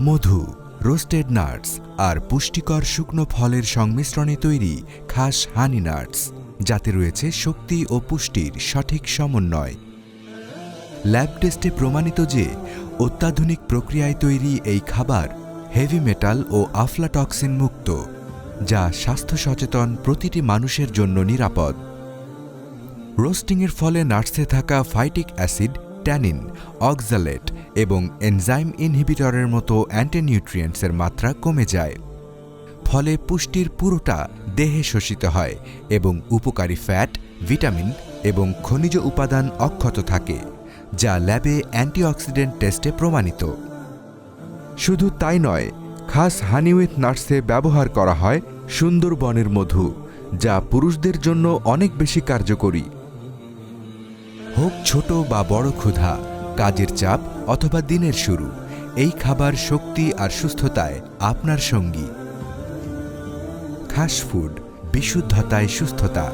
মধু, roasted nuts আর পুষ্টিকর শুকনো ফলের সংমিশ্রণে তৈরি খাস হানি নাটস, যাতে রয়েছে শক্তি ও পুষ্টির সঠিক সমন্বয়। ল্যাব টেস্টে প্রমাণিত যে, অত্যাধুনিক প্রক্রিয়ায় তৈরি এই খাবার হেভি মেটাল ও আফলাটক্সিন মুক্ত, যা স্বাস্থ্য সচেতন প্রতিটি মানুষের জন্য নিরাপদ। রোস্টিংয়ের ফলে নাটসে থাকা ফাইটিক অ্যাসিড ট্যানিন অক্সালেট এবং এনজাইম ইনহিবিটরের মতো অ্যান্টিনিউট্রিয়েন্টসের মাত্রা কমে যায়। ফলে পুষ্টির পুরোটা দেহে শোষিত হয় এবং উপকারী ফ্যাট, ভিটামিন এবং খনিজ উপাদান অক্ষত থাকে, যা ল্যাবে অ্যান্টিঅক্সিডেন্ট টেস্টে প্রমাণিত। শুধু তাই নয়, খাস হানি উইথ নাটসে ব্যবহার করা হয় সুন্দরবনের মধু, যা পুরুষদের জন্য অনেক বেশি কার্যকরী। হোক ছোট বা বড় ক্ষুধা, কাজের চাপ অথবা দিনের শুরু, এই খাবার শক্তি আর সুস্থতায় আপনার সঙ্গী। খাস ফুড, বিশুদ্ধতায় সুস্থতা।